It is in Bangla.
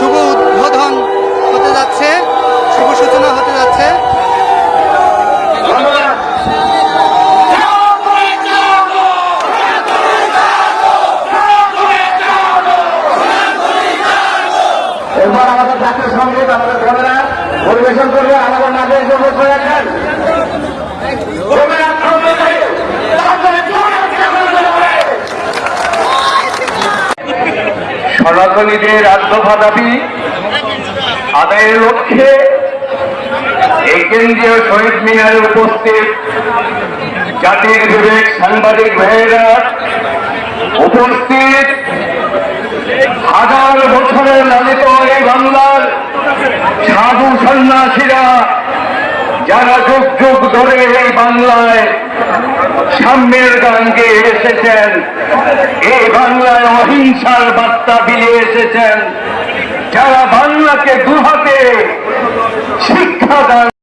শুভ উদ্বোধন হতে যাচ্ছে, শুভ সূচনা হতে যাচ্ছে। এরপর আমাদের জাতীয় সংগীত আমাদের পরিবেশন করবে আমাদের নাচের সনাতনীদের আত্মভা দাবি আদায়ের লক্ষ্যে এই কেন্দ্রীয় শহীদ মিনারে উপস্থিত জাতির বিবেক সাংবাদিক ভাইয়েরা উপস্থিত হাজার বছরের লালিত এই বাংলার সাধু সন্ন্যাসীরা যারা যুগ যুগ ধরে এই বাংলায় সাম্যের গান গেয়ে এসেছেন, এই বাংলায় অহিংসার বার্তা দিয়ে এসেছেন। যারা বাংলাকে দুহাতে